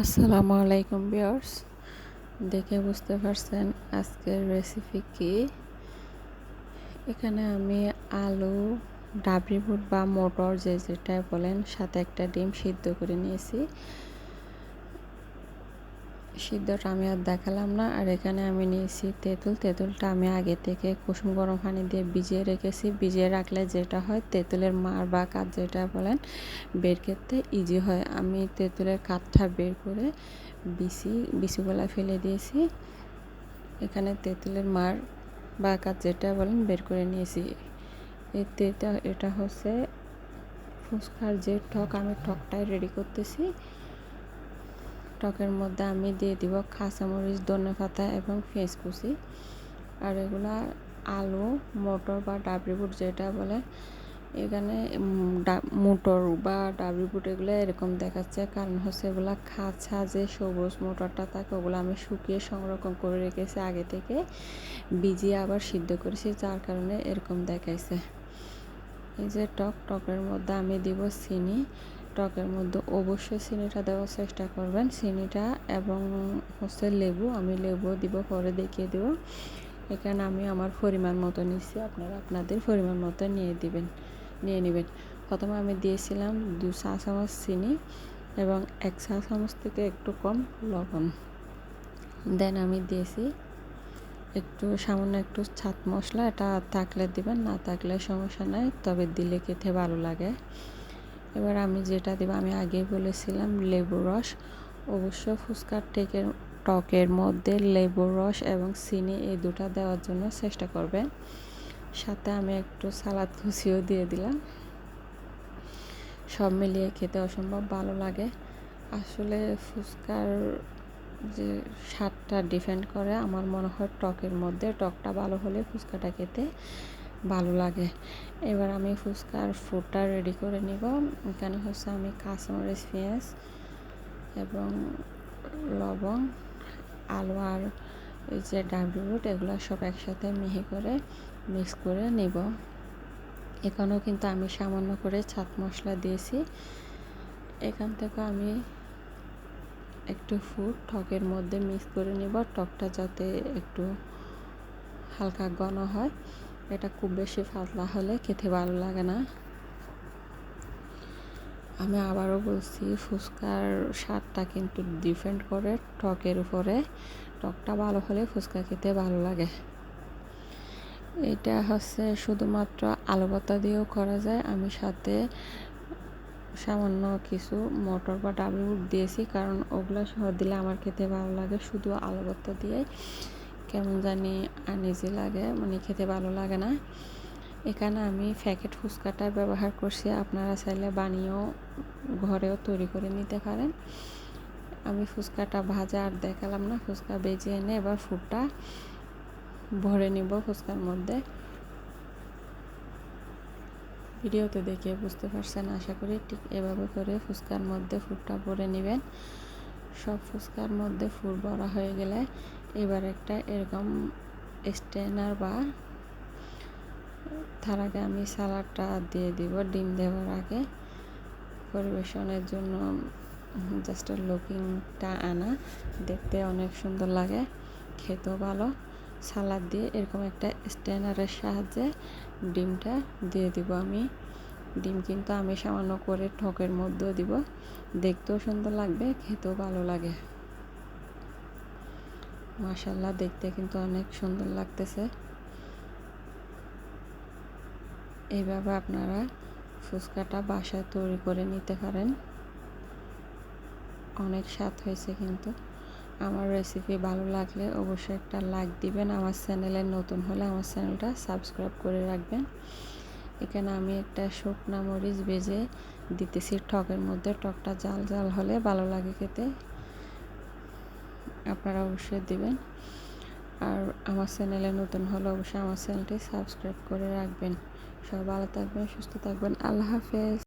আসসালামু আলাইকুম বিয়ার্স দেখে বুঝতে পারছেন আজকের রেসিপি কি? এখানে আমি আলু, ডাবরি বুট বা মোটর যে যেটা বলেন, সাথে একটা ডিম সিদ্ধ করে নিয়েছি। সিদ্ধটা আমি আর দেখালাম না। আর এখানে আমি নিয়েছি তেঁতুল। তেঁতুলটা আমি আগে থেকে কুসুম গরম পানি দিয়ে ভিজিয়ে রেখেছি। ভিজিয়ে রাখলে যেটা হয়, তেঁতুলের মার বা কাঠ যেটা বলেন, বের করতে ইজি হয়। আমি তেঁতুলের কাঠটা বের করে বিসি বিসিগুলা ফেলে দিয়েছি। এখানে তেঁতুলের মার বা কাঠ যেটা বলেন, বের করে নিয়েছি। এতে এটা হচ্ছে ফুচকার যে টক আমি টকটাই রেডি করতেছি। টকের মধ্যে আমি দিয়ে দিব কাঁচামরিচ ধনে পাতা এবং পেঁয়াজ কুচি আর এগুলা আলু, মটর বা ডাবরি বুট যেটা বলে, এখানে মোটর বা ডাবরি বুট এগুলো এরকম দেখাচ্ছে। কারণ হচ্ছে এগুলা খাঁচা যে সবুজ মোটরটা থাকে, ওগুলো আমি শুকিয়ে সংরক্ষণ করে রেখেছি আগে থেকে। ভিজিয়ে আবার সিদ্ধ করেছি, যার কারণে এরকম দেখাইছে। এই যে টক, টকের মধ্যে আমি দিব চিনি। টকের মধ্যে অবশ্যই চিনিটা দেওয়ার চেষ্টা করবেন। চিনিটা এবং হচ্ছে লেবু, আমি লেবু দিব, পরে দেখিয়ে দেব। এখানে আমি আমার পরিমাণ মতো নিচ্ছি আপনারা আপনাদের পরিমাণ মতো নিয়ে দিবেন, নিয়ে নেবেন। প্রথমে আমি দিয়েছিলাম দু চা চামচ চিনি এবং এক চা চামচ থেকে একটু কম লবণ। দেন আমি দিয়েছি একটু, সামান্য একটু ছাত মশলা, এটা থাকলে দিবেন, না থাকলে সমস্যা নাই, তবে দিলে খেতে ভালো লাগে। এবার আমি যেটা দেবো, আমি আগেই বলেছিলাম লেবু রস। অবশ্য ফুচকার টেকের টকের মধ্যে লেবুর রস এবং চিনি এই দুটা দেওয়ার জন্য চেষ্টা করবেন। সাথে আমি একটু সালাদ কুচিও দিয়ে দিলাম। সব মিলিয়ে খেতে অসম্ভব ভালো লাগে। আসলে ফুচকার যে স্বাদটা ডিপেন্ড করে, আমার মনে হয় টকের মধ্যে টকটা ভালো হলে ফুচকাটা খেতে ভালো লাগে। এবার আমি ফুচকার ফুডটা রেডি করে নিব। এখানে হচ্ছে আমি কাঁচামরিচ, পেঁয়াজ এবং লবণ, আলু আর এই যে ডাবলি বুট এগুলো সব একসাথে মিহি করে মিক্স করে নিব। এখানেও কিন্তু আমি সামান্য করে ছাত মশলা দিয়েছি। এখান থেকে আমি একটু ফুড টকের মধ্যে মিক্স করে নিব। টকটা যাতে একটু হালকা ঘন হয়। এটা খুব বেশি পাতলা হলে খেতে ভালো লাগে না। আমি আবারও বলছি, ফুচকার স্বাদটা কিন্তু ডিপেন্ড করে টকের উপরে। টকটা ভালো হলে ফুচকা খেতে ভালো লাগে। এটা হচ্ছে শুধুমাত্র আলু ভর্তা দিয়েও করা যায়। আমি সাথে সামান্য কিছু মটর বা ডাবল দিয়েছি, কারণ ওগুলো সহ দিলে আমার খেতে ভালো লাগে। শুধু আলু ভর্তা দিয়ে কেমন জানি আনইজি লাগে মানে খেতে ভালো লাগে না। এখানে আমি প্যাকেট ফুচকাটা ব্যবহার করছি, আপনারা চাইলে বানিয়েও ঘরেও তৈরি করে নিতে পারেন। আমি ফুচকাটা ভাজা আর দেখালাম না, ফুচকা বেজে এনে এবার ফুটটা ভরে নিব ফুচকার মধ্যে। ভিডিওতে দেখে বুঝতে পারছেন, আশা করি ঠিক এভাবে করে ফুচকার মধ্যে ফুটটা ভরে নেবেন। সব ফুচকার মধ্যে ফুল ভরা হয়ে গেলে এবার একটা এরকম স্টেনার বা তার আগে আমি সালাডটা দিয়ে দিব, ডিম দেওয়ার আগে। পরিবেশনের জন্য জাস্ট লুকিংটা আনা, দেখতে অনেক সুন্দর লাগে, খেতেও ভালো। সালাদ দিয়ে এরকম একটা স্ট্যানারের সাহায্যে ডিমটা দিয়ে দিব আমি। ডিম কিন্তু আমি সামান্য করে ঠকের মধ্যেও দিব, দেখতেও সুন্দর লাগবে, খেতেও ভালো লাগে। মাসাল্লাহ দেখতে কিন্তু অনেক সুন্দর লাগতেছে। এইভাবে আপনারা ফুচকাটা বাসায় তৈরি করে নিতে পারেন। অনেক স্বাদ হয়েছে কিন্তু। আমার রেসিপি ভালো লাগলে অবশ্যই একটা লাইক দিবেন। আমার চ্যানেলে নতুন হলে আমার চ্যানেলটা সাবস্ক্রাইব করে রাখবেন। এখানে আমি একটা শুকনা মরিচ বেজে দিতেছি। টকের মধ্যে টকটা জাল জাল হলে ভালো লাগে খেতে। আপনারা অবশ্যই দিবেন। আর আমার চ্যানেলে নতুন হলে অবশ্যই আমার চ্যানেলটি সাবস্ক্রাইব করে রাখবেন। সব ভালো থাকবেন, সুস্থ থাকবেন। আল্লাহ হাফেজ।